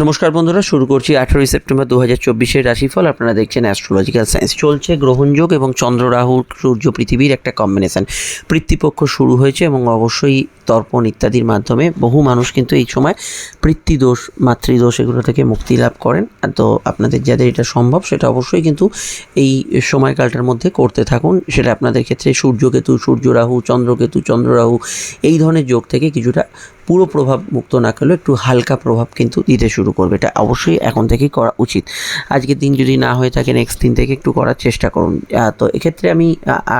নমস্কার বন্ধুরা, শুরু করছি আঠারোই সেপ্টেম্বর দু হাজার চব্বিশের রাশিফল। আপনারা দেখছেন অ্যাস্ট্রোলজিক্যাল সায়েন্স চলছে গ্রহণযোগ এবং চন্দ্র, রাহু, সূর্য, পৃথিবীর একটা কম্বিনেশন পৃথিপক্ষ শুরু হয়েছে এবং অবশ্যই তর্পণ ইত্যাদির মাধ্যমে বহু মানুষ কিন্তু এই সময় পৃথিদোষ, মাতৃদোষ এগুলো থেকে মুক্তি লাভ করেন। তো আপনাদের যাদের এটা সম্ভব, সেটা অবশ্যই কিন্তু এই সময়কালটার মধ্যে করতে থাকুন। সেটা আপনাদের ক্ষেত্রে সূর্যকেতু, সূর্য, রাহু, চন্দ্রকেতু, চন্দ্র, রাহু, এই ধরনের যোগ থেকে কিছুটা পুরো প্রভাব মুক্ত না করলেও একটু হালকা প্রভাব কিন্তু দিতে শুরু করবে। এটা অবশ্যই এখন থেকেই করা উচিত। আজকের দিন যদি না হয়ে থাকে নেক্সট দিন থেকে একটু করার চেষ্টা করুন। তো এক্ষেত্রে আমি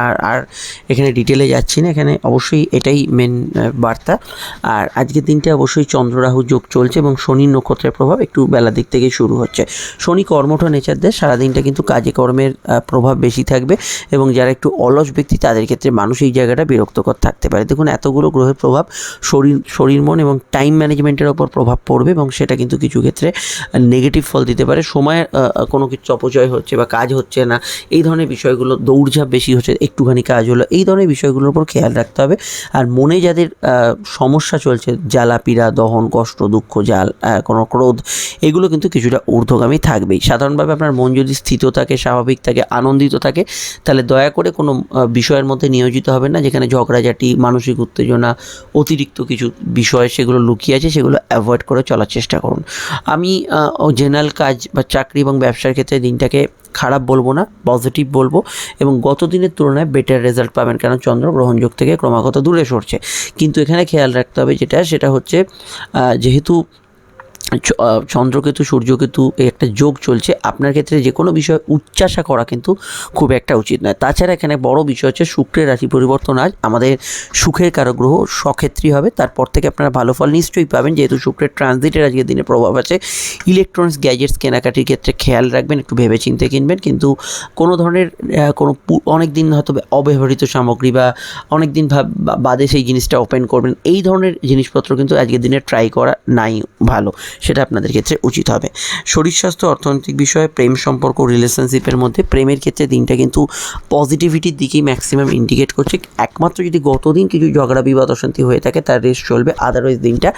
আর আর এখানে ডিটেলে যাচ্ছি না। এখানে অবশ্যই এটাই মেন বার্তা। আর আজকের দিনটা অবশ্যই চন্দ্ররাহু যোগ চলছে এবং শনি নক্ষত্রের প্রভাব একটু বেলা দিক থেকেই শুরু হচ্ছে। শনি কর্মঠ নেচারদের, সারাদিনটা কিন্তু কাজে কর্মের প্রভাব বেশি থাকবে এবং যারা একটু অলস ব্যক্তি, তাদের ক্ষেত্রে মানুষ এই জায়গাটা বিরক্তকর থাকতে পারে। দেখুন, এতগুলো গ্রহের প্রভাব শরীর শরীর মন এবং টাইম ম্যানেজমেন্টের ওপর প্রভাব পড়বে এবং সেটা কিন্তু কিছু ক্ষেত্রে নেগেটিভ ফল দিতে পারে। সময়ের কোনো কিছু অপচয় হচ্ছে বা কাজ হচ্ছে না, এই ধরনের বিষয়গুলো দৌড়ঝাঁপ বেশি হচ্ছে, একটুখানি কাজ হলো, এই ধরনের বিষয়গুলোর উপর খেয়াল রাখতে হবে। আর মনে যাদের সমস্যা চলছে, জ্বালা, পীড়া, দহন, কষ্ট, দুঃখ জাল কোনো ক্রোধ, এগুলো কিন্তু কিছুটা ঊর্ধ্বগামী থাকবেই। সাধারণভাবে আপনার মন যদি স্থিত থাকে, স্বাভাবিক থাকে, আনন্দিত থাকে, তাহলে দয়া করে কোনো বিষয়ের মধ্যে নিয়োজিত হবেন না, যেখানে ঝগড়াঝাটি, মানসিক উত্তেজনা, অতিরিক্ত কিছু বিষয় সেগুলো লুকিয়ে আছে, সেগুলো অ্যাভয়েড করে চলার চেষ্টা করুন। আমি জেনারেল কাজ বা চাকরি এবং ব্যবসার ক্ষেত্রে দিনটাকে খারাপ বলব না পজিটিভ বলব এবং গত দিনের তুলনায় বেটার রেজাল্ট পাবেন কারণ চন্দ্র গ্রহণযোগ থেকে ক্রমাগত দূরে সরছে। কিন্তু এখানে খেয়াল রাখতে হবে যেটা, সেটা হচ্ছে যেহেতু চন্দ্রকেতু, সূর্যকেতু একটা যোগ চলছে। আপনার ক্ষেত্রে যে কোনো বিষয়ে উচ্চাসা করা কিন্তু খুব একটা উচিত নয়। তাছাড়া এখানে বড় বিষয় হচ্ছে শুক্রের রাশি পরিবর্তন আজ। আমাদের সুখের কারও গ্রহ সক্ষেত্রী হবে। তারপর থেকে আপনারা ভালো ফল নিশ্চয়ই পাবেন। যেহেতু শুক্রের ট্রানজিটের আজকের দিনে প্রভাব আছে ইলেকট্রনিক্স গ্যাজেটস কেনাকাটির ক্ষেত্রে খেয়াল রাখবেন, একটু ভেবেচিন্তে কিনবেন। কিন্তু কোনো ধরনের কোনো অনেক দিন হয়তো অব্যবহৃত সামগ্রী বা অনেক দিন ভাব বাদে সেই জিনিসটা ওপেন করবেন। এই ধরনের জিনিসপত্র কিন্তু আজকের দিনে ট্রাই করা নাই ভালো। সেটা আপনাদের ক্ষেত্রে উচিত হবে। শরীর স্বাস্থ্য, অর্থনৈতিক বিষয়ে প্রেম সম্পর্ক রিলেশনশিপের মধ্যে প্রেমের ক্ষেত্রে দিনটা কিন্তু পজিটিভিটির দিকেই ম্যাক্সিমাম ইন্ডিকেট করছে। একমাত্র যদি গতদিন কিছু ঝগড়া, বিবাদ, অশান্তি হয়ে থাকে, তার রেস্ট চলবে আদারওয়াইজ দিনটা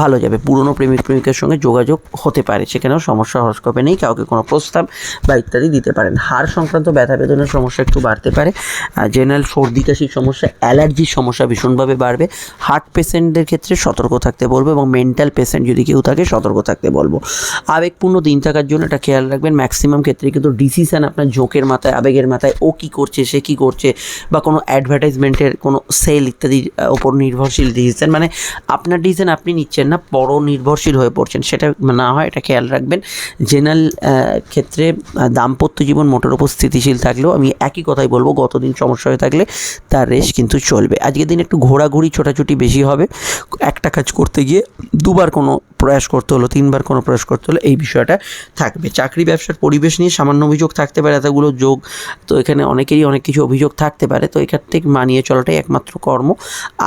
ভালো যাবে। পুরনো প্রেমিক, প্রেমিকের সঙ্গে যোগাযোগ হতে পারে, সেখানেও সমস্যা হরস্কোপে নেই, কাউকে কোনো প্রস্তাব বা ইত্যাদি দিতে পারেন। হাড় সংক্রান্ত ব্যথা, বেদনার সমস্যা একটু বাড়তে পারে। জেনারেল সর্দি, কাশির সমস্যা, অ্যালার্জির সমস্যা ভীষণভাবে বাড়বে। হার্ট পেশেন্টদের ক্ষেত্রে সতর্ক থাকতে বলব এবং মেন্টাল পেশেন্ট যদি কেউ থাকে, সতর্ক থাকতে বলব। আবেগপূর্ণ দিন থাকার জন্য এটা খেয়াল রাখবেন ম্যাক্সিমাম ক্ষেত্রে কিন্তু ডিসিশন আপনার ঝোঁকের মাথায়, আবেগের মাথায়, ও কী করছে, সে কী করছে বা কোনো অ্যাডভার্টাইজমেন্টের কোনো সেল ইত্যাদির ওপর নির্ভরশীল ডিসিশন মানে আপনার ডিসিশন আপনি নিচ্ছেন না পর নির্ভরশীল হয়ে পড়ছেন, সেটা না হয় এটা খেয়াল রাখবেন। জেনারেল ক্ষেত্রে দাম্পত্য জীবন মোটের ওপর স্থিতিশীল থাকলেও আমি একই কথাই বলব, গতদিন সমস্যা হয়ে থাকলে তার রেশ কিন্তু চলবে। আজকের দিন একটু ঘোরাঘুরি, ছোটাছুটি বেশি হবে। একটা কাজ করতে গিয়ে দুবার কোনো প্রয়াস করতে হলো, তিনবার কোনো প্রয়াস করতে হলো, এই বিষয়টা থাকবে। চাকরি, ব্যবসার পরিবেশ নিয়ে সামান্য অভিযোগ থাকতে পারে, এতগুলো যোগ, তো এখানে অনেকেরই অনেক কিছু অভিযোগ থাকতে পারে, তো এখান থেকে মানিয়ে চলাটাই একমাত্র কর্ম।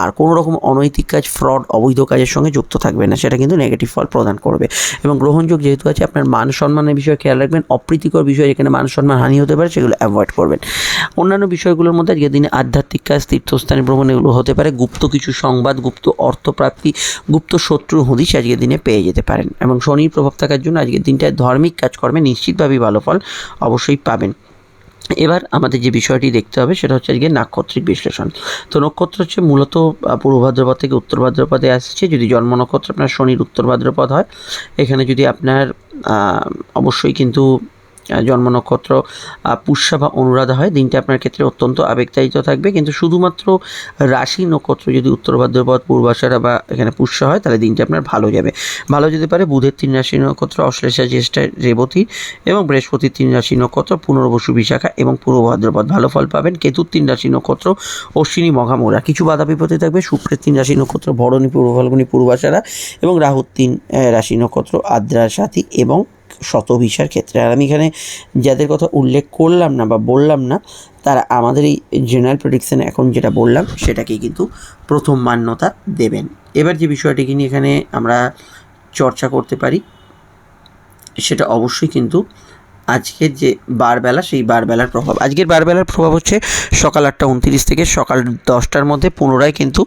আর কোনো রকম অনৈতিক কাজ, ফ্রড, অবৈধ কাজের সঙ্গে যুক্ত থাকবে না, সেটা কিন্তু নেগেটিভ ফল প্রদান করবে। এবং গ্রহণযোগ যেহেতু আছে, আপনার মান সম্মানের বিষয়ে খেয়াল রাখবেন, অপ্রীতিকর বিষয় যেখানে মান সম্মান হানি হতে পারে, সেগুলো অ্যাভয়েড করবেন। অন্যান্য বিষয়গুলোর মধ্যে আজকের দিনে আধ্যাত্মিক কাজ, তীর্থস্থানে ভ্রমণ, এগুলো হতে পারে। গুপ্ত কিছু সংবাদ, গুপ্ত অর্থপ্রাপ্তি, গুপ্ত শত্রুর হদিশ আজকের দিনে পেয়ে যেতে পারেন। এবং শনির প্রভাব থাকার জন্য আজকের দিনটায় ধার্মিক কাজকর্মে নিশ্চিতভাবেই ভালো ফল অবশ্যই পাবেন। এবার আমাদের যে বিষয়টি দেখতে হবে সেটা হচ্ছে আজকে নাক্ষত্রিক বিশ্লেষণ। তো নক্ষত্র হচ্ছে মূলত পূর্ব ভাদ্রপদ থেকে উত্তর ভাদ্রপদে আসছে। যদি জন্ম নক্ষত্র আপনার শনির উত্তর ভাদ্রপদ হয়, এখানে যদি আপনার অবশ্যই কিন্তু জন্ম নক্ষত্র পুষ্যা বা অনুরাধা হয়। দিনটা আপনার ক্ষেত্রে অত্যন্ত আবেগতায়িত থাকবে। কিন্তু শুধুমাত্র রাশি নক্ষত্র যদি উত্তর ভাদ্রপদ পূর্বাশারা বা এখানে পুষ্যা হয়, তাহলে দিনটা আপনার ভালো যাবে। ভালো যেতে পারে বুধের তিন রাশি নক্ষত্র, অশ্লেষা, জ্যেষ্ঠা, রেবতী এবং বৃহস্পতির তিন রাশি নক্ষত্র, পুনর্বসু, বিশাখা এবং পূর্ব ভাদ্রপদ। ভালো ফল পাবেন কেতুর তিন রাশি নক্ষত্র, অশ্বিনী মঘামোরা কিছু বাধা বিপত্তি থাকবে। শুক্রের তিন রাশি নক্ষত্র, ভরণী, পূর্ব ফাল্গুনী পূর্বাশারা এবং রাহুর তিন রাশি নক্ষত্র আদ্রা সাথী এবং শতভিসার ক্ষেত্রে। আর আমি এখানে যাদের কথা উল্লেখ করলাম না বা বললাম না, তারা আমাদের এই জেনারেল প্রোডিকশানে এখন যেটা বললাম, সেটাকেই কিন্তু প্রথম মান্যতা দেবেন। এবার যে বিষয়টিকে নিয়ে এখানে আমরা চর্চা করতে পারি, সেটা অবশ্যই কিন্তু আজকের যে বারবেলা, সেই বারবেলার প্রভাব। আজকের বারবেলার প্রভাব হচ্ছে সকাল আটটা উনত্রিশ থেকে সকাল দশটার মধ্যে পুনরায় কিন্তু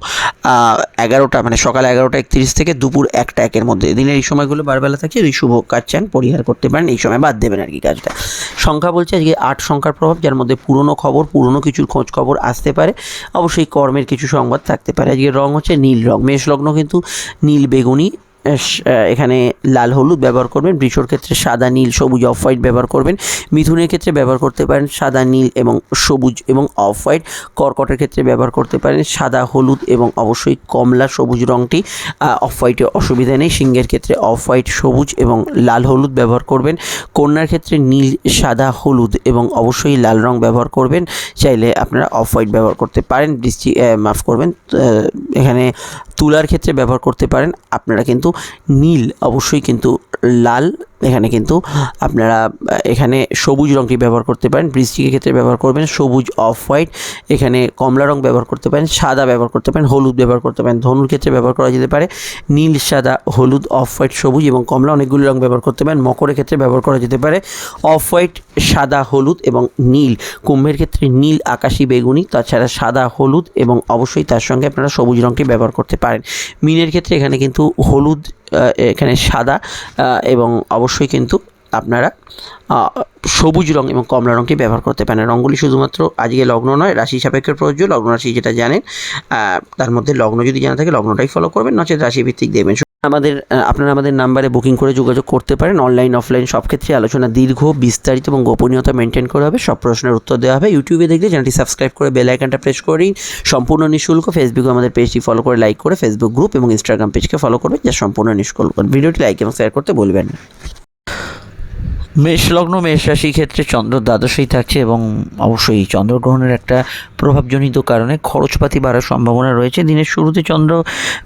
এগারোটা মানে সকাল এগারোটা একত্রিশ থেকে দুপুর একটা একের মধ্যে। দিনের এই সময়গুলো বারবেলা থাকে যদি শুভ কাজ চান, পরিহার করতে পারেন, এই সময় বাদ দেবেন আর কি কাজটা। সংখ্যা বলছে আজকে আট সংখ্যার প্রভাব, যার মধ্যে পুরনো খবর, পুরনো কিছুর খোঁজ খবর আসতে পারে। অবশ্যই কর্মের কিছু সংবাদ থাকতে পারে। আজকের রং হচ্ছে নীল রং। মেষ লগ্ন কিন্তু নীল বেগুনি এখানে লাল হলুদ ব্যবহার করবেন। বৃষর ক্ষেত্রে সাদা নীল, সবুজ অফ হোয়াইট ব্যবহার করবেন। মিথুনের ক্ষেত্রে ব্যবহার করতে পারেন সাদা নীল এবং সবুজ এবং অফ হোয়াইট কর্কটের ক্ষেত্রে ব্যবহার করতে পারেন সাদা হলুদ এবং অবশ্যই কমলা, সবুজ রঙটি অফ হোয়াইটে অসুবিধা নেই। সিংহের ক্ষেত্রে অফ হোয়াইট সবুজ এবং লাল হলুদ ব্যবহার করবেন। কন্যার ক্ষেত্রে নীল, সাদা, হলুদ এবং অবশ্যই লাল রং ব্যবহার করবেন। চাইলে আপনারা অফ হোয়াইট ব্যবহার করতে পারেন। দৃষ্টি মাফ করবেন। এখানে তুলার ক্ষেত্রে ব্যবহার করতে পারেন। আপনারা কিন্তু নীল অবশ্যই কিন্তু লাল এখানে কিন্তু আপনারা এখানে সবুজ রঙটি ব্যবহার করতে পারেন বৃষ্টিকের ক্ষেত্রে ব্যবহার করবেন, সবুজ অফ হোয়াইট, এখানে কমলা রং ব্যবহার করতে পারেন, সাদা ব্যবহার করতে পারেন, হলুদ ব্যবহার করতে পারেন, ধনুর ক্ষেত্রে ব্যবহার করা যেতে পারে, নীল, সাদা, হলুদ, অফ হোয়াইট, সবুজ এবং কমলা অনেকগুলি রং ব্যবহার করতে পারেন, মকরের ক্ষেত্রে ব্যবহার করা যেতে পারে, অফ হোয়াইট, সাদা, হলুদ এবং নীল, কুম্ভের ক্ষেত্রে নীল, আকাশি, বেগুনি, তাছাড়া সাদা, হলুদ এবং অবশ্যই তার সঙ্গে আপনারা সবুজ রঙটি ব্যবহার করতে পারেন, মিনের ক্ষেত্রে এখানে কিন্তু হলুদ এখানে সাদা এবং অবশ্যই কিন্তু আপনারা সবুজ রং এবং কমলা রঙটি ব্যবহার করতে পারেন। রঙগুলি শুধুমাত্র আজকে লগ্ন নয়, রাশি সাপেক্ষে প্রযোজ্য। লগ্ন রাশি যেটা জানেন তার মধ্যে লগ্ন যদি জানা থাকে, লগ্নটাই ফলো করবেন, নচেত রাশি ভিত্তিক দেখবেন আমাদের আপনারা আমাদের নাম্বারে বুকিং করে যোগাযোগ করতে পারেন। অনলাইন অফলাইন সব ক্ষেত্রে আলোচনা দীর্ঘ, বিস্তারিত এবং গোপনীয়তা মেনটেন করা হবে। সব প্রশ্নের উত্তর দেওয়া হবে। ইউটিউবে দেখলে চ্যানেলটি সাবস্ক্রাইব করে বেল আইকনটা প্রেস করে নিন। সম্পূর্ণ নিঃশুল্ক ফেসবুকে আমাদের পেজটি ফলো করে লাইক করে ফেসবুক গ্রুপ এবং ইনস্টাগ্রাম পেজকে ফলো করবেন। যা সম্পূর্ণ নিঃশুল্ক ভিডিওটি লাইক এবং শেয়ার করতে বলবেন না। মেষ লগ্ন মেষ রাশির ক্ষেত্রে চন্দ্র দ্বাদশেই থাকছে এবং অবশ্যই চন্দ্রগ্রহণের একটা প্রভাবজনিত কারণে খরচপাতি বাড়ার সম্ভাবনা রয়েছে। দিনের শুরুতে চন্দ্র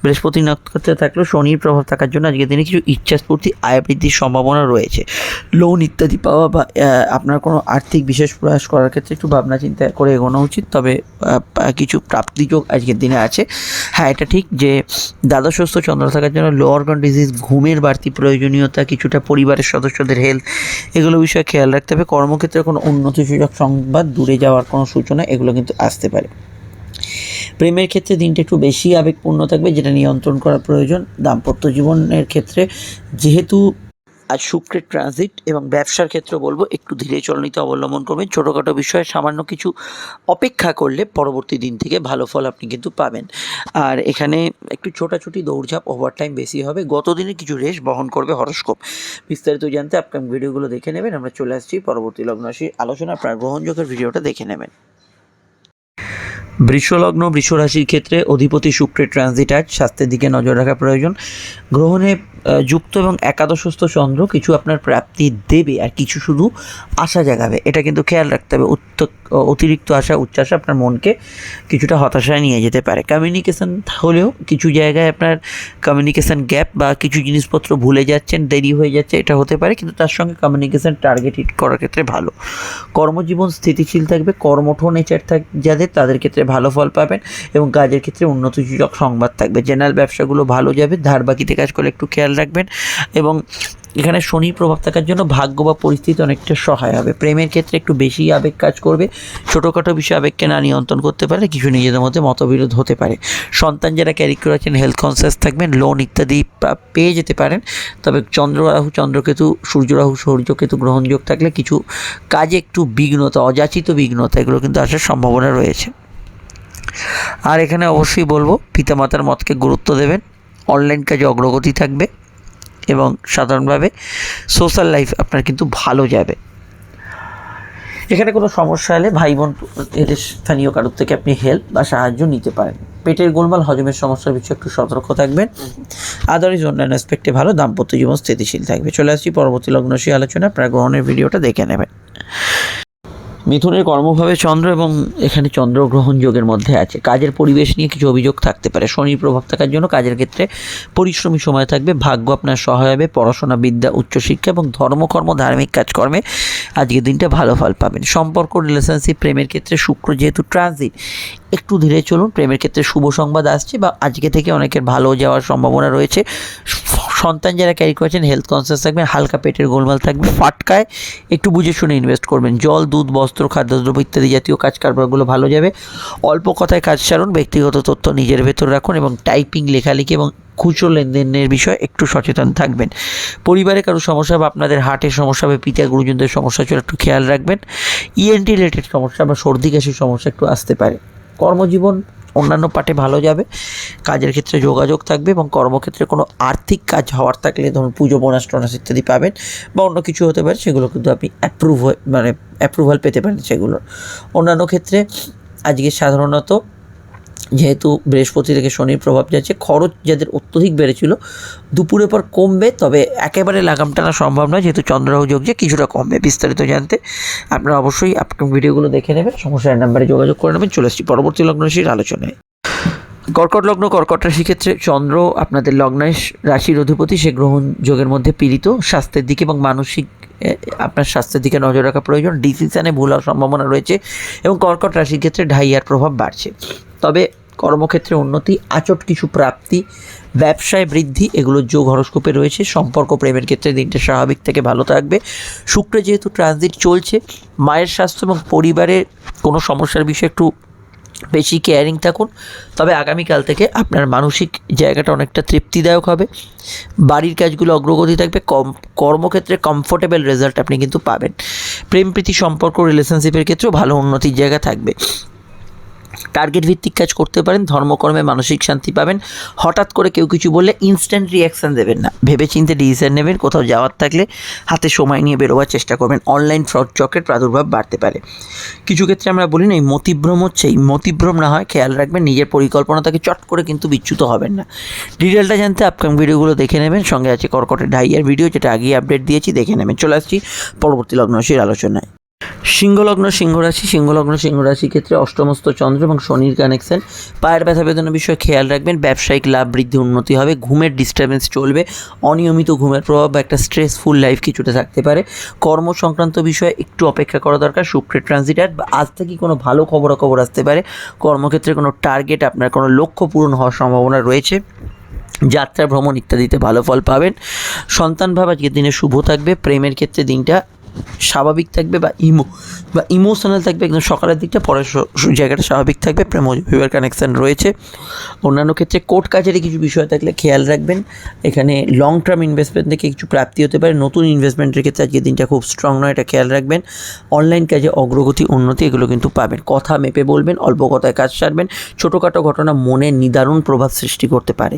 বৃহস্পতি নক্ষত্রে থাকলেও শনির প্রভাব থাকার জন্য আজকে দিনে কিছু ইচ্ছাস্ফূর্তি আয় বৃদ্ধির সম্ভাবনা রয়েছে। লোন ইত্যাদি পাওয়া বা আপনার কোনো আর্থিক বিশেষ প্রয়াস করার ক্ষেত্রে একটু ভাবনা চিন্তা করে এগোনো উচিত। তবে কিছু প্রাপ্তিযোগ আজকের দিনে আছে। হ্যাঁ এটা ঠিক যে দ্বাদশস্থ চন্দ্র থাকার জন্য লো অর্গান ডিজিজ ঘুমের বাড়তি প্রয়োজনীয়তা, কিছুটা পরিবারের সদস্যদের হেলথ এগুলো বিষয়ে খেয়াল রাখতে হবে। কর্মক্ষেত্রে কোনো উন্নতি সুযোগ সংবাদ দূরে যাওয়ার কোনো সূচনা এগুলো কিন্তু আসতে পারে। প্রেমের ক্ষেত্রে দিনটা একটু বেশি আবেগপূর্ণ থাকবে, যেটা নিয়ন্ত্রণ করা প্রয়োজন। দাম্পত্য জীবনের ক্ষেত্রে যেহেতু আজ শুক্রের ট্রানজিট এবং ব্যবসার ক্ষেত্রে বলব, একটু ধীরে চলনীতি অবলম্বন করবেন। ছোটোখাটো বিষয়ে সামান্য কিছু অপেক্ষা করলে পরবর্তী দিন থেকে ভালো ফল আপনি কিন্তু পাবেন। আর এখানে একটু ছোটাছুটি, দৌড়ঝাঁপ ওভারটাইম বেশি হবে। গত দিনে কিছু রেশ বহন করবে হরস্কোপ বিস্তারিত জানতে আপকামিং ভিডিওগুলো দেখে নেবেন। আমরা চলে আসছি পরবর্তী লগ্নরাশি আলোচনা। আপনার গ্রহণযোগের ভিডিওটা দেখে নেবেন। বৃষলগ্ন বৃষ রাশির ক্ষেত্রে অধিপতি শুক্রের ট্রানজিট আজ, স্বাস্থ্যের দিকে নজর রাখা প্রয়োজন। গ্রহণে যুক্ত এবং একাদশস্থ চন্দ্র কিছু আপনার প্রাপ্তি দেবে আর কিছু শুধু আশা জাগাবে। এটা কিন্তু খেয়াল রাখতে হবে। উত্ত- অতিরিক্ত আশা উচ্চাশা আপনার মনকে কিছুটা হতাশায় নিয়ে যেতে পারে। কমিউনিকেশন হলেও কিছু জায়গায় আপনার কমিউনিকেশন গ্যাপ বা কিছু জিনিসপত্র ভুলে যাচ্ছেন, দেরি হয়ে যাচ্ছে, এটা হতে পারে, কিন্তু তার সঙ্গে কমিউনিকেশন টার্গেট হিট করার ক্ষেত্রে ভালো। কর্মজীবন স্থিতিশীল থাকবে, কর্মঠ নেচার থাক যাদের, তাদের ক্ষেত্রে ভালো ফল পাবেন এবং কাজের ক্ষেত্রে উন্নতি সূচক সংবাদ থাকবে। জেনারেল ব্যবসাগুলো ভালো যাবে ধার বাকিতে কাজ করলে একটু খেয়াল রাখবেন এবং এখানে শনি প্রভাব থাকার জন্য ভাগ্য বা পরিস্থিতি অনেকটা সহায় হবে। প্রেমের ক্ষেত্রে একটু বেশি আবেগ কাজ করবে। ছোটোখাটো বিষয় আবেগকে না নিয়ন্ত্রণ করতে পারে কিছু নিজেদের মধ্যে মতবিরোধ হতে পারে। সন্তান যারা ক্যারি করে আছেন হেলথ কনসিয়াস থাকবেন লোন ইত্যাদি পেয়ে যেতে পারেন। তবে চন্দ্র রাহু, চন্দ্রকেতু, সূর্য রাহু, সূর্যকেতু গ্রহণযোগ থাকলে কিছু কাজে একটু বিঘ্নতা, অযাচিত বিঘ্নতা, এগুলো কিন্তু আসার সম্ভাবনা রয়েছে। আর এখানে অবশ্যই বলব, পিতামাতার মতকে গুরুত্ব দেবেন। অনলাইন কাজে অগ্রগতি থাকবে। এবং সাধারণভাবে সোশ্যাল লাইফ আপনার কিন্তু ভালো যাবে। এখানে কোনো সমস্যা হলে ভাই বোন এদের স্থানীয় কারোর থেকে আপনি হেল্প বা সাহায্য নিতে পারেন। পেটের গোলমাল, হজমের সমস্যার বিষয়ে একটু সতর্ক থাকবেন। আদারিজ অন্যান্য অ্যাসপেক্টে ভালো দাম্পত্য জীবন স্থিতিশীল থাকবে। চলে আসছি পরবর্তী লগ্নশী আলোচনা। আপনার গ্রহণের ভিডিওটা দেখে নেবেন। মিথুনের কর্মভাবে চন্দ্র এবং এখানে চন্দ্রগ্রহণ যোগের মধ্যে আছে। কাজের পরিবেশ নিয়ে কিছু অভিযোগ থাকতে পারে। শনির প্রভাব থাকার জন্য কাজের ক্ষেত্রে পরিশ্রমী সময় থাকবে। ভাগ্য আপনার সহায় হবে পড়াশোনা, বিদ্যা, উচ্চশিক্ষা এবং ধর্মকর্ম, ধার্মিক কাজকর্মে আজকের দিনটা ভালো ফল পাবেন। সম্পর্ক রিলেশনশিপ প্রেমের ক্ষেত্রে শুক্র যেহেতু ট্রানজিট একটু ধীরে চলুন, প্রেমের ক্ষেত্রে শুভ সংবাদ আসছে বা আজকে থেকে অনেকের ভালো যাওয়ার সম্ভাবনা রয়েছে। সন্তান যারা ক্যারি করেছেন হেলথ কনসিয়াস থাকবেন, হালকা পেটের গোলমাল থাকবে ফাটকায় একটু বুঝে শুনে ইনভেস্ট করবেন। জল, দুধ, বস্ত্র, খাদ্যদ্রব্য ইত্যাদি জাতীয় কাজ কারবারগুলো ভালো যাবে। অল্প কথায় কাজ সারুন ব্যক্তিগত তথ্য নিজের ভেতর রাখুন এবং টাইপিং লেখালেখি এবং খুচরো লেনদেনের বিষয়ে একটু সচেতন থাকবেন। পরিবারে কারও সমস্যা বা আপনাদের হার্টের সমস্যা বা পিতা, গুরুজনদের সমস্যা ছিল, একটু খেয়াল রাখবেন। ইএনটি রিলেটেড সমস্যা বা সর্দি, কাশির সমস্যা একটু আসতে পারে। কর্মজীবন অন্যান্য পার্টে ভালো যাবে, কাজের ক্ষেত্রে যোগাযোগ থাকবে এবং কর্মক্ষেত্রে কোনো আর্থিক কাজ হওয়ার থাকলে ধরুন পুজো বোনাস টোনাস ইত্যাদি পাবেন বা অন্য কিছু হতে পারে, সেগুলো কিন্তু আপনি অ্যাপ্রুভ মানে অ্যাপ্রুভাল পেতে পারেন সেগুলোর অন্যান্য ক্ষেত্রে আজকে সাধারণত যেহেতু বৃহস্পতি থেকে শনির প্রভাব যাচ্ছে, খরচ যাদের অত্যধিক বেড়েছিল দুপুরে পর কমবে, তবে একেবারে লাগাম টানা সম্ভব নয়, যেহেতু চন্দ্ররাহু যোগ যে কিছুটা কমবে, বিস্তারিত জানতে আপনারা অবশ্যই আপনার ভিডিওগুলো দেখে নেবেন সমস্যার নাম্বারে যোগাযোগ করে নেবেন, চলে আসছি পরবর্তী লগ্নরাশির আলোচনায়। কর্কট লগ্ন, কর্কট রাশি ক্ষেত্রে চন্দ্র আপনাদের লগ্নের রাশির অধিপতি, সে গ্রহণ যোগের মধ্যে পীড়িত, স্বাস্থ্যের দিকে এবং মানসিক আপনার স্বাস্থ্যের দিকে নজর রাখা প্রয়োজন, ডিসিশনে ভুল হওয়ার সম্ভাবনা রয়েছে এবং কর্কট রাশির ক্ষেত্রে ঢাইয়ার প্রভাব বাড়ছে। তবে কর্মক্ষেত্রে উন্নতি, আচট কিছু প্রাপ্তি, ব্যবসায় বৃদ্ধি এগুলোর যোগ হরস্কোপে রয়েছে। সম্পর্ক প্রেমের ক্ষেত্রে দিনটা স্বাভাবিক থেকে ভালো থাকবে। শুক্র যেহেতু ট্রানজিট চলছে, মায়ের স্বাস্থ্য এবং পরিবারের কোনো সমস্যার বিষয়ে একটু বেশি কেয়ারিং থাকুন। তবে আগামীকাল থেকে আপনার মানসিক জায়গাটা অনেকটা তৃপ্তিদায়ক হবে। বাড়ির কাজগুলো অগ্রগতি থাকবে। কম, কর্মক্ষেত্রে কমফোর্টেবল রেজাল্ট আপনি কিন্তু পাবেন। প্রেম প্রীতি সম্পর্ক রিলেশনশিপের ক্ষেত্রেও ভালো উন্নতির জায়গা থাকবে। টার্গেট ভিত্তিক কাজ করতে পারেন, ধর্মকর্মে মানসিক শান্তি পাবেন। হঠাৎ করে কেউ কিছু বললে ইনস্ট্যান্ট রিয়াকশান দেবেন না। ভেবে চিন্তে ডিসিশন নেবেন, কোথাও যাওয়ার থাকলে হাতে সময় নিয়ে বেরোবার চেষ্টা করবেন। অনলাইন ফ্রড চকের প্রাদুর্ভাব বাড়তে পারে। কিছু ক্ষেত্রে আমরা বলি না, এই মতিভ্রম হচ্ছে, এই মতিভ্রম না হয় খেয়াল রাখবেন, নিজের পরিকল্পনা থেকে চট করে কিন্তু বিচ্যুত হবেন না। ডিটেলটা জানতে আপকাম ভিডিওগুলো দেখে নেবেন। সঙ্গে আছে কর্কটের ঢাইয়ার ভিডিও যেটা আগেই আপডেট দিয়েছি, দেখে নেবেন। চলে আসছি পরবর্তী লগ্নশীর আলোচনায়। সিংহলগ্ন সিংহরাশি, সিংহলগ্ন সিংহরাশির ক্ষেত্রে অষ্টমস্ত চন্দ্র এবং শনির কানেকশন পায়ের ব্যথা বেদনা বিষয়ে খেয়াল রাখবেন, ব্যবসায়িক লাভ বৃদ্ধি উন্নতি হবে, ঘুমের ডিস্টারবেন্স চলবে, অনিয়মিত ঘুমের প্রভাব বা একটা স্ট্রেসফুল লাইফ কিছুটা থাকতে পারে। কর্ম সংক্রান্ত বিষয়ে একটু অপেক্ষা করা দরকার, শুক্রের ট্রানজিটার বা আজ থেকে কোনো ভালো খবরাখবর আসতে পারে। কর্মক্ষেত্রে কোনো টার্গেট আপনার কোনো লক্ষ্য পূরণ হওয়ার সম্ভাবনা রয়েছে। যাত্রা, ভ্রমণ ইত্যাদিতে ভালো ফল পাবেন। সন্তান ভাব আজকের দিনে শুভ থাকবে, প্রেমের ক্ষেত্রে দিনটা স্বাভাবিক থাকবে বা ইমো বা ইমোশনাল থাকবে, একদম সকালের দিকটা পরের জায়গাটা স্বাভাবিক থাকবে, প্রেম বিবাহের কানেকশান রয়েছে। অন্যান্য ক্ষেত্রে কোর্ট কাছারি কিছু বিষয় থাকলে খেয়াল রাখবেন। এখানে লং টার্ম ইনভেস্টমেন্ট থেকে কিছু প্রাপ্তি হতে পারে। নতুন ইনভেস্টমেন্টের ক্ষেত্রে আজকের দিনটা খুব স্ট্রং নয়, এটা খেয়াল রাখবেন। অনলাইন কাজে অগ্রগতি, উন্নতি, এগুলো কিন্তু পাবেন। কথা মেপে বলবেন, অল্প কথায় কাজ সারবেন। ছোটোখাটো ঘটনা মনে নিদারুণ প্রভাব সৃষ্টি করতে পারে।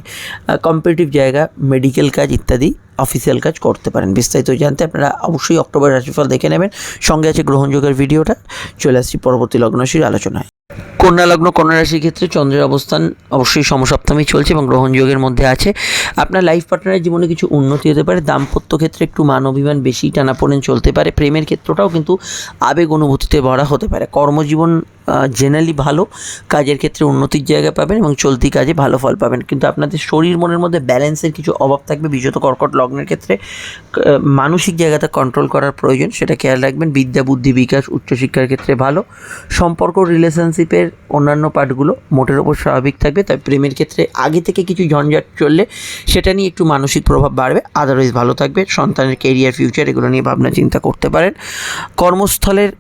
কম্পিটিটিভ জায়গা মেডিকেল কাজ ইত্যাদি অফিসিয়াল কাজ করতে পারেন। বিস্তারিত জানতে আপনারা অবশ্যই অক্টোবর রাশিফল দেখে নেবেন। সঙ্গে আছে গ্রহণযোগের ভিডিওটা। চলে আসছি পরবর্তী লগ্নশীর আলোচনায়। কন্যা লগ্ন, কন্যা রাশির ক্ষেত্রে চন্দ্রের অবস্থান অবশ্যই সমসপ্তমী চলছে এবং গ্রহণযোগের মধ্যে আছে। আপনার লাইফ পার্টনারের জীবনে কিছু উন্নতি হতে পারে, দাম্পত্য ক্ষেত্রে একটু মান অভিমান বেশি টানাপোড়েন চলতে পারে, প্রেমের ক্ষেত্রটাও কিন্তু আবেগ অনুভূতিতে ভরা হতে পারে। কর্মজীবন জেনারেলি ভালো, কাজের ক্ষেত্রে উন্নতির জায়গা পাবেন এবং চলতি কাজে ভালো ফল পাবেন। কিন্তু আপনাদের শরীর মনের মধ্যে ব্যালেন্সের কিছু অভাব থাকবে, বিশেষত কর্কট লগ্নের ক্ষেত্রে। মানসিক জায়গাটা কন্ট্রোল করার প্রয়োজন, সেটা খেয়াল রাখবেন। বিদ্যা, বুদ্ধি বিকাশ, উচ্চশিক্ষার ক্ষেত্রে ভালো। সম্পর্ক রিলেশনশিপের অন্যান্য পার্টগুলো মোটের ওপর স্বাভাবিক থাকবে তাই প্রেমের ক্ষেত্রে আগে থেকে কিছু ঝঞ্ঝাট চললে সেটা নিয়ে একটু মানসিক প্রভাব বাড়বে। আদারওয়াইজ ভালো থাকবে, সন্তানের কেরিয়ার ফিউচার এগুলো নিয়ে ভাবনা চিন্তা করতে পারেন। কর্মস্থলের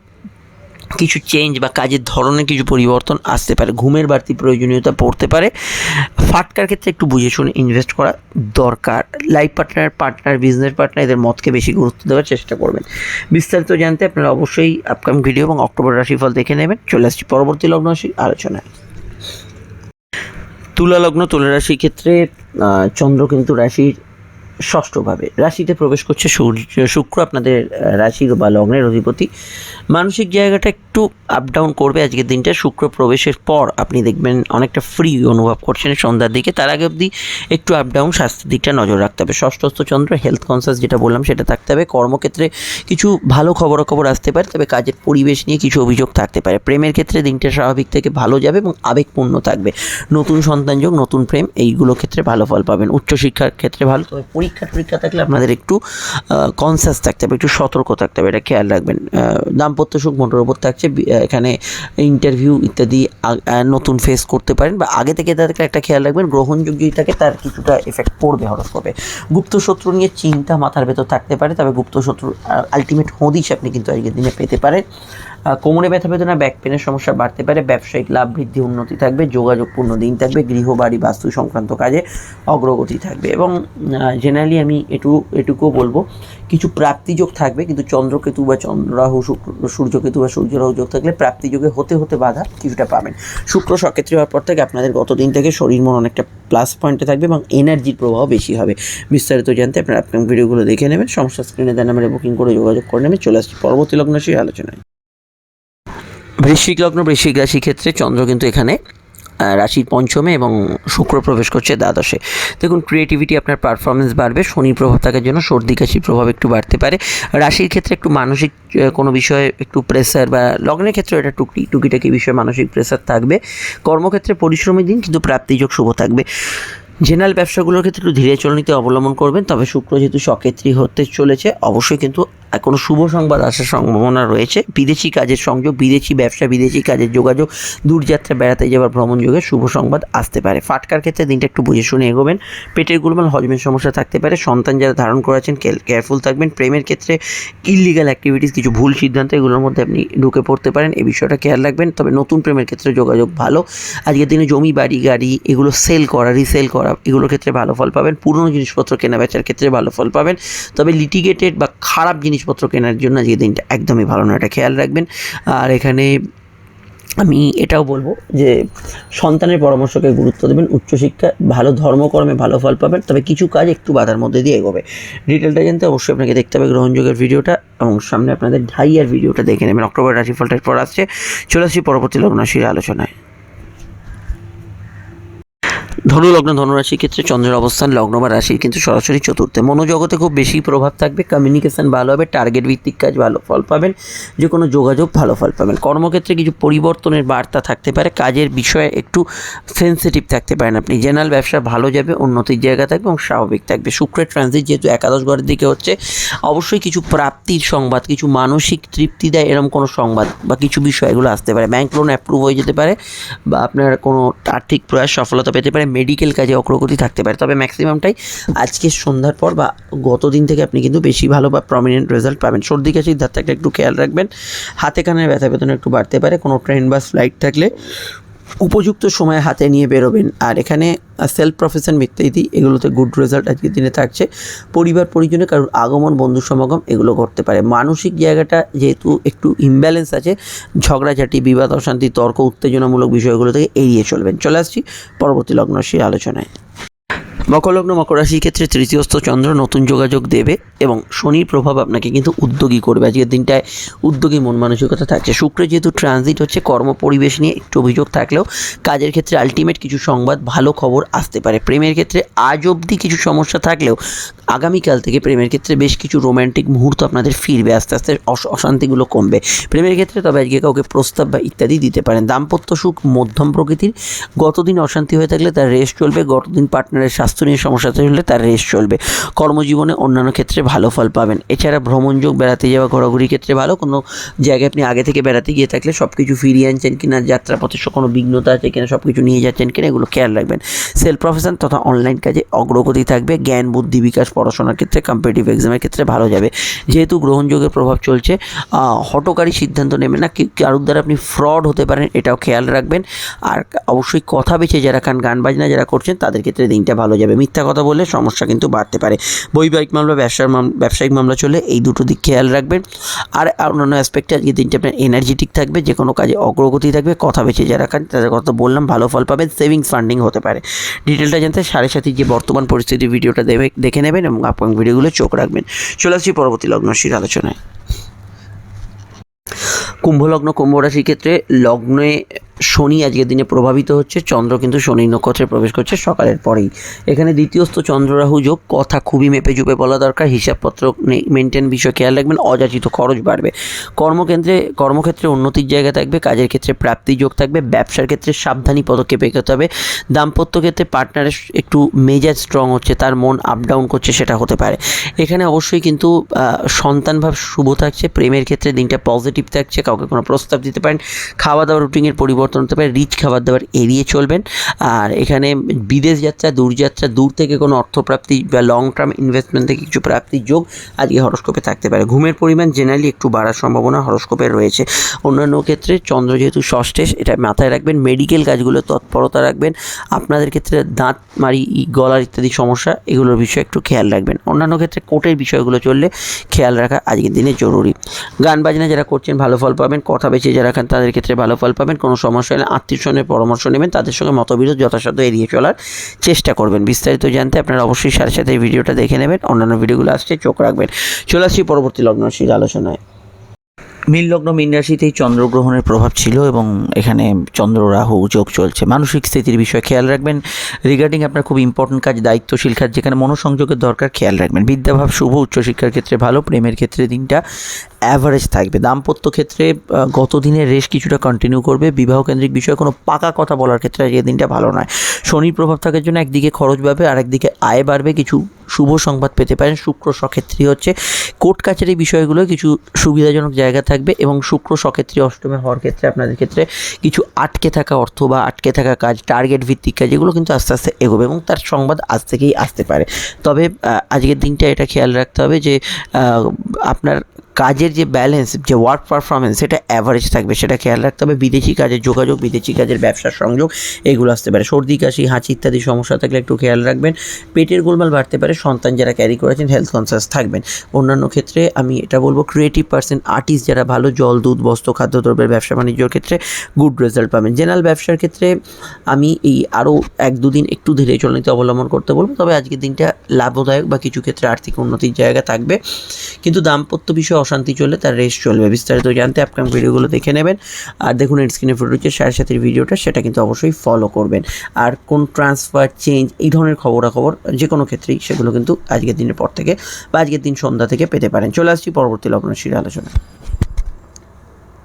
কিছু চেঞ্জ বা কাজের ধরনের কিছু পরিবর্তন আসতে পারে, ঘুমের বাড়তি প্রয়োজনীয়তা পড়তে পারে। ফাটকার ক্ষেত্রে একটু বুঝে শুনে ইনভেস্ট করা দরকার। Life partner partner business partner এদের মতকে বেশি গুরুত্ব দেওয়ার চেষ্টা করবেন। বিস্তারিত জানতে আপনারা অবশ্যই আপকামিং ভিডিও এবং অক্টোবর রাশিফল দেখে নেবেন। চলে আসছি পরবর্তী লগ্ন রাশি আলোচনায়। তুলা লগ্ন, তুলা রাশির ক্ষেত্রে চন্দ্র কিন্তু রাশির ষষ্ঠভাবে। রাশিতে প্রবেশ করছে সূর্য, শুক্র আপনাদের রাশির বা লগ্নের অধিপতি। মানসিক জায়গাটা একটু আপ ডাউন করবে আজকের দিনটা। শুক্র প্রবেশের পর আপনি দেখবেন অনেকটা ফ্রি অনুভব করছেন সন্ধ্যার দিকে। তার আগে অবধি একটু আপ ডাউন স্বাস্থ্যের দিকটা নজর রাখতে হবে। ষষ্ঠস্থ চন্দ্র হেলথ কনসাস যেটা বললাম সেটা থাকতে হবে। কর্মক্ষেত্রে কিছু ভালো খবরাখবর আসতে পারে, তবে কাজের পরিবেশ নিয়ে কিছু অভিযোগ থাকতে পারে। প্রেমের ক্ষেত্রে দিনটা স্বাভাবিক থেকে ভালো যাবে এবং আবেগপূর্ণ থাকবে। নতুন সন্তানযোগ নতুন প্রেম, এইগুলো ক্ষেত্রে ভালো ফল পাবেন। উচ্চশিক্ষার ক্ষেত্রে ভালো, তবে পরীক্ষা টরীক্ষা থাকলে আপনাদের একটু কনসাস থাকতে হবে, একটু সতর্ক থাকতে হবে, এটা খেয়াল রাখবেন। দাম্পত্য সুখ মোটর ওপর থাকছে এখানে ইন্টারভিউ ইত্যাদি নতুন ফেস করতে পারেন বা আগে থেকে তাদেরকে একটা খেয়াল রাখবেন গ্রহণযোগ যদি থাকে তার কিছুটা এফেক্ট পড়বে হরস্কোপে। গুপ্ত শত্রু নিয়ে চিন্তা মাথার ভেতর থাকতে পারে, তবে গুপ্ত শত্রুর আলটিমেট হদিশ আপনি কিন্তু আজকের দিনে পেতে পারেন। কোমরে ব্যথা বেদনা ব্যাক পেনের সমস্যা বাড়তে পারে, ব্যবসায়িক লাভ বৃদ্ধি, উন্নতি থাকবে, যোগাযোগপূর্ণ দিন থাকবে, গৃহ বাড়ি, বাস্তু সংক্রান্ত কাজে অগ্রগতি থাকবে। এবং জেনারেলি আমি এটু, এটুকুও বলব, কিছু প্রাপ্তিযোগ থাকবে, কিন্তু চন্দ্রকেতু বা চন্দ্রাহু শুক্র, সূর্যকেতু বা সূর্যরাহু যোগ থাকলে প্রাপ্তিযোগে হতে হতে বাধা কিছুটা পাবেন। শুক্র সক্ষেত্রী হওয়ার পর থেকে আপনাদের গত দিন থেকে শরীর মন অনেকটা প্লাস পয়েন্টে থাকবে এবং এনার্জির প্রবাহ বেশি হবে। বিস্তারিত জানতে আপনারা আপনার ভিডিওগুলো দেখে নেবেন, সমস্যা স্ক্রিনে দেন নাম্বারে বুকিং করে যোগাযোগ করে নেবেন। চলে আসছি পরবর্তী লগ্ন সেই আলোচনায়। বৃশ্চিক লগ্ন, বৃশ্চিক রাশি ক্ষেত্রে চন্দ্র কিন্তু এখানে রাশির পঞ্চমে এবং শুক্র প্রবেশ করছে দ্বাদশে। দেখুন ক্রিয়েটিভিটি আপনার পারফরমেন্স বাড়বে শনির প্রভাব থাকার জন্য সর্দি কাশির প্রভাব একটু বাড়তে পারে। রাশির ক্ষেত্রে একটু মানসিক কোনো বিষয়ে একটু প্রেসার বা লগ্নের ক্ষেত্রে এটা টুকি টুকিটাকি বিষয়ে মানসিক প্রেসার থাকবে। কর্মক্ষেত্রে পরিশ্রমী দিন কিন্তু প্রাপ্তিযোগ শুভ থাকবে। জেনারেল ব্যবসাগুলোর ক্ষেত্রে একটু ধীরে চলনীতি অবলম্বন করবেন, তবে শুক্র যেহেতু সক্ষেত্রী হতে চলেছে, অবশ্যই কিন্তু কোনো শুভ সংবাদ আসার সম্ভাবনা রয়েছে। বিদেশি কাজের সংযোগ, বিদেশি ব্যবসা, বিদেশি কাজের যোগাযোগ, দূরযাত্রা বেড়াতে যাওয়ার ভ্রমণ যোগে শুভ সংবাদ আসতে পারে। ফাটকার ক্ষেত্রে দিনটা একটু বুঝে শুনে এগোবেন। পেটের গোলমাল, হজমের সমস্যা থাকতে পারে। সন্তান যারা ধারণ করেছেন কেয়ারফুল থাকবেন। প্রেমের ক্ষেত্রে ইলিগাল অ্যাক্টিভিটিস কিছু ভুল সিদ্ধান্ত এগুলোর মধ্যে আপনি ঢুকে পড়তে পারেন। এই বিষয়টা খেয়াল রাখবেন। তবে নতুন প্রেমের ক্ষেত্রে যোগাযোগ ভালো। আজকের দিনে জমি, বাড়ি, গাড়ি এগুলো সেল করা রিসেল করা, এগুলোর ক্ষেত্রে ভালো ফল পাবেন। পুরনো জিনিসপত্র কেনা বেচার ক্ষেত্রে ভালো ফল পাবেন। তবে লিটিগেটেড বা খারাপ জিনিসপত্র কেনার জন্য আজকের দিনটা একদমই ভালো না এটা খেয়াল রাখবেন। আর এখানে আমি এটাও বলব যে সন্তানের পরামর্শকে গুরুত্ব দেবেন, উচ্চশিক্ষা, ভালো ধর্মকর্মে ভালো ফল পাবেন, তবে কিছু কাজ একটু বাধার মধ্যে দিয়ে এগোবে। ডিটেলটা জানতে অবশ্যই আপনাকে দেখতে হবে গ্রহণযোগের ভিডিওটা, এবং সামনে আপনাদের ঢাইয়ার ভিডিওটা দেখে নেবেন। অক্টোবর রাশিফলটার পর আসছে, চলে আসছি পরবর্তী লগ্নশীর আলোচনায়। ধনু লগ্ন, ধনুরাশির ক্ষেত্রে চন্দ্রের অবস্থান, লগ্ন বা রাশির কিন্তু সরাসরি চতুর্থে। মনোজগতে খুব বেশি প্রভাব থাকবে কমিউনিকেশন ভালো হবে টার্গেট ভিত্তিক কাজ ভালো ফল পাবেন, যে কোনো যোগাযোগ ভালো ফল পাবেন। কর্মক্ষেত্রে কিছু পরিবর্তনের বার্তা থাকতে পারে, কাজের বিষয়ে একটু সেন্সিটিভ থাকতে পারেন আপনি। জেনারেল ব্যবসা ভালো যাবে, উন্নতির জায়গা থাকবে এবং স্বাভাবিক থাকবে। শুক্রের ট্রানজিট যেহেতু একাদশ ঘরের দিকে হচ্ছে, অবশ্যই কিছু প্রাপ্তির সংবাদ, কিছু মানসিক তৃপ্তি দেয় এরকম কোনো সংবাদ বা কিছু বিষয় এগুলো আসতে পারে। ব্যাংক লোন অ্যাপ্রুভ হয়ে যেতে পারে বা আপনার কোনো আর্থিক প্রয়াস সফলতা পেতে পারে। মেডিকেল কাজে অগ্রগতি থাকতে পারে। তবে ম্যাক্সিমামটাই আজকে সন্ধ্যার পর বা গত দিন থেকে আপনি কিন্তু বেশি ভালো বা প্রমিনেন্ট রেজাল্ট পাবেন। সর্দি কাশির ধার থাকলে একটু খেয়াল রাখবেন। হাতে কানের ব্যথা বেতন একটু বাড়তে পারে। কোনো ট্রেন বা ফ্লাইট থাকলে উপযুক্ত সময় হাতে নিয়ে বেরোবেন। আর এখানে সেলফ প্রফেশন ইত্যাদি এগুলোতে গুড রেজাল্ট আজকের দিনে থাকছে। পরিবার পরিজনে কারোর আগমন, বন্ধু সমাগম, এগুলো ঘটতে পারে। মানসিক জায়গাটা যেহেতু একটু ইমব্যালেন্স আছে, ঝগড়াঝাটি, বিবাদ, অশান্তি, তর্ক, উত্তেজনামূলক বিষয়গুলো থেকে এড়িয়ে চলবেন। চলে আসছি পরবর্তী লগ্নশ্রী আলোচনায়। মকরলগ্ন মকর রাশির ক্ষেত্রে তৃতীয়স্থ চন্দ্র নতুন যোগাযোগ দেবে এবং শনির প্রভাব আপনাকে কিন্তু উদ্যোগী করবে। আজকের দিনটায় উদ্যোগী মন মানসিকতা থাকছে। শুক্র যেহেতু ট্রানজিট হচ্ছে কর্ম পরিবেশ নিয়ে একটু অভিযোগ থাকলেও কাজের ক্ষেত্রে আলটিমেট কিছু সংবাদ, ভালো খবর আসতে পারে। প্রেমের ক্ষেত্রে আজ অবধি কিছু সমস্যা থাকলেও আগামীকাল থেকে প্রেমের ক্ষেত্রে বেশ কিছু রোম্যান্টিক মুহূর্ত আপনাদের ফিরবে। আস্তে আস্তে অশ- অশান্তিগুলো কমবে। প্রেমের ক্ষেত্রে তবে আজকে কাউকে প্রস্তাব বা ইত্যাদি দিতে পারেন। দাম্পত্য সুখ মধ্যম প্রকৃতির। গতদিন অশান্তি হয়ে থাকলে তার রেস্ট চলবে। গতদিন পার্টনারের স্বাস্থ্য নিয়ে সমস্যা থাকলে তার রেস্ট চলবে। কর্মজীবনে অন্যান্য ক্ষেত্রে ভালো ফল পাবেন। এছাড়া ভ্রমণযোগ বেড়াতে যাওয়া, ঘোরাঘুরির ক্ষেত্রে ভালো। কোনো জায়গায় আপনি আগে থেকে বেড়াতে গিয়ে থাকলে সব কিছু ফিরিয়ে আনছেন কিনা, যাত্রাপথে কোনো বিঘ্নতা আছে কিনা সব কিছু নিয়ে যাচ্ছেন কিনা, এগুলো খেয়াল রাখবেন। সেলফ প্রফেশন তথা অনলাইন কাজে অগ্রগতি থাকবে। জ্ঞান, বুদ্ধি বিকাশ, পড়াশোনার ক্ষেত্রে কম্পিটিভ এক্সামের ক্ষেত্রে ভালো যাবে। যেহেতু গ্রহণযোগের প্রভাব চলছে হটকারী সিদ্ধান্ত নেবেন না। কারোর দ্বারা আপনি ফ্রড হতে পারেন, এটাও খেয়াল রাখবেন। আর অবশ্যই কথা বেছে যারা খান গান বাজনা যারা করছেন, তাদের ক্ষেত্রে দিনটা ভালো যাবে। মিথ্যা কথা বললে সমস্যা কিন্তু বাড়তে পারে। বৈবাহিক মামলা, ব্যবসার ব্যবসায়িক মামলা চলে এই দুটো দিক খেয়াল রাখবেন। আর অন্যান্য অ্যাসপেক্টে আজকে দিনটা আপনার এনার্জেটিক থাকবে, যে কোনো কাজে অগ্রগতি থাকবে, কথা বেছে যারা খান, তাদের কথা বললাম, ভালো ফল পাবেন সেভিংস ফান্ডিং হতে পারে। ডিটেলটা জানতে সাড়ে সাথে যে বর্তমান পরিস্থিতির ভিডিওটা দেবে দেখে নেবেন এবং আপনার ভিডিওগুলো চোখ রাখবেন। চলে আসছি পরবর্তী লগ্নশীর আলোচনায়। কুম্ভলগ্ন কুম্ভ রাশির ক্ষেত্রে লগ্নে শনি আজকের দিনে প্রভাবিত হচ্ছে, চন্দ্র কিন্তু শনি নক্ষত্রে প্রবেশ করছে সকালের পরেই। এখানে দ্বিতীয়স্থ চন্দ্ররাহু যোগ, কথা খুবই মেপে চুপে বলা দরকার, হিসাবপত্র মেনটেন বিষয় খেয়াল রাখবেন, অযাচিত খরচ বাড়বে। কর্মকেন্দ্রে, কর্মক্ষেত্রে উন্নতির জায়গা থাকবে, কাজের ক্ষেত্রে প্রাপ্তি যোগ থাকবে, ব্যবসার ক্ষেত্রে সাবধানী পদক্ষেপ এগোতে হবে। দাম্পত্য ক্ষেত্রে পার্টনারের একটু মেজাজ স্ট্রং হচ্ছে, তার মন আপ ডাউন করছে, সেটা হতে পারে। এখানে অবশ্যই কিন্তু সন্তানভাব শুভ থাকছে, প্রেমের ক্ষেত্রে দিনটা পজিটিভ থাকছে, কাউকে কোনো প্রস্তাব দিতে পারেন খাওয়া দাওয়ার রুটিনের পরিবর্তন হতে পারে রিচ খাবার দাবার এড়িয়ে চলবেন। আর এখানে বিদেশ যাত্রা দূরযাত্রা দূর থেকে কোনো অর্থপ্রাপ্তি বা লং টার্ম ইনভেস্টমেন্ট থেকে কিছু প্রাপ্তির যোগ আজকে হরস্কোপে থাকতে পারে। ঘুমের পরিমাণ জেনারেলি একটু বাড়ার সম্ভাবনা হরস্কোপে রয়েছে। অন্যান্য ক্ষেত্রে চন্দ্র যেহেতু ষষ্ঠে, এটা মাথায় রাখবেন। মেডিকেল কাজগুলো তৎপরতা রাখবেন। আপনাদের ক্ষেত্রে দাঁত মারি গলার ইত্যাদি সমস্যা, এগুলোর বিষয়ে একটু খেয়াল রাখবেন। অন্যান্য ক্ষেত্রে কোর্টের বিষয়গুলো চললে খেয়াল রাখা আজকের দিনে জরুরি। গান বাজনা যারা করছেন, ভালো ফল পাবেন। কথা বেঁচে যারা খান, তাদের ক্ষেত্রে ভালো ফল পাবেন। কোনো সমস্যা হলে আত্মীয় স্বজনের পরামর্শ নেবেন, তাদের সঙ্গে মতবিরোধ যথাসাধ্য এড়িয়ে চলার চেষ্টা করবেন। বিস্তারিত জানতে আপনারা অবশ্যই সাথে সাথে এই ভিডিওটা দেখে নেবেন। অন্যান্য ভিডিওগুলো আসছে, চোখ রাখবেন। চলে আসছি পরবর্তী লগ্নশীল আলোচনায়। মীন লগ্ন, মীন রাশিতেই চন্দ্রগ্রহণের প্রভাব ছিল এবং এখানে চন্দ্র, রাহু, যোগ চলছে। মানসিক স্থিতির বিষয়ে খেয়াল রাখবেন। রিগার্ডিং আপনার খুব ইম্পর্টেন্ট কাজ, দায়িত্বশীল কাজ, যেখানে মনোসংযোগের দরকার, খেয়াল রাখবেন। বিদ্যাভাব, শুভ, উচ্চশিক্ষার ক্ষেত্রে ভালো, প্রেমের ক্ষেত্রে দিনটা অ্যাভারেজ থাকবে। দাম্পত্য ক্ষেত্রে গত দিনের রেশ কিছুটা কন্টিনিউ করবে। বিবাহ কেন্দ্রিক বিষয়ে কোনো পাকা কথা বলার ক্ষেত্রে আজকের দিনটা ভালো নয়। শনির প্রভাব থাকার জন্য একদিকে খরচ বাড়বে আর একদিকে আয় বাড়বে। কিছু শুভ সংবাদ পেতে পারেন। শুক্র সক্ষেত্রী হচ্ছে কোর্ট কাছারি বিষয়গুলো কিছু সুবিধাজনক জায়গা থাকবে এবং শুক্র সক্ষেত্রী অষ্টমে হওয়ার ক্ষেত্রে আপনাদের ক্ষেত্রে কিছু আটকে থাকা অর্থ বা আটকে থাকা কাজ টার্গেট ভিত্তিক কাজ, এগুলো কিন্তু আস্তে আস্তে এগোবে এবং তার সংবাদ আজ থেকেই আসতে পারে। তবে আজকের দিনটা এটা খেয়াল রাখতে হবে যে আপনার কাজের যে ব্যালেন্স যে ওয়ার্ক পারফরমেন্স সেটা অ্যাভারেজ থাকবে। সেটা খেয়াল রাখতে হবে। বিদেশি কাজের যোগাযোগ, বিদেশি কাজের ব্যবসার সংযোগ, এগুলো আসতে পারে। সর্দি, কাশি, হাঁচি ইত্যাদি সমস্যা থাকলে একটু খেয়াল রাখবেন। পেটের গোলমাল বাড়তে পারে। সন্তান যারা ক্যারি করেছেন হেলথ কনসিয়াস থাকবেন। অন্যান্য ক্ষেত্রে আমি এটা বলব ক্রিয়েটিভ পার্সন আর্টিস্ট যারা ভালো জল, দুধ, বস্ত্র, খাদ্যদ্রব্যের ব্যবসা বাণিজ্যর ক্ষেত্রে গুড রেজাল্ট পাবেন। জেনারেল ব্যবসার ক্ষেত্রে আমি এই আরও এক, দুদিন একটু ধীরে চলনীতি অবলম্বন করতে বলব। তবে আজকের দিনটা লাভদায়ক বা কিছু ক্ষেত্রে আর্থিক উন্নতির জায়গা থাকবে। কিন্তু দাম্পত্য বিষয়ে অশান্তি চললে তার রেস্ট চলবে। বিস্তারিত জানতে আপকাম ভিডিওগুলো দেখে নেবেন। আর দেখুন স্ক্রিনে ফুটে রয়েছে সাড়ে সাথের ভিডিওটা সেটা কিন্তু অবশ্যই ফলো করবেন। আর কোন ট্রান্সফার চেঞ্জ এই ধরনের খবরাখবর যে কোনো ক্ষেত্রেই সেগুলো কিন্তু আজকের দিনের পর থেকে বা আজকের দিন সন্ধ্যা থেকে পেতে পারেন। চলে আসছি পরবর্তী লগ্নশীল আলোচনা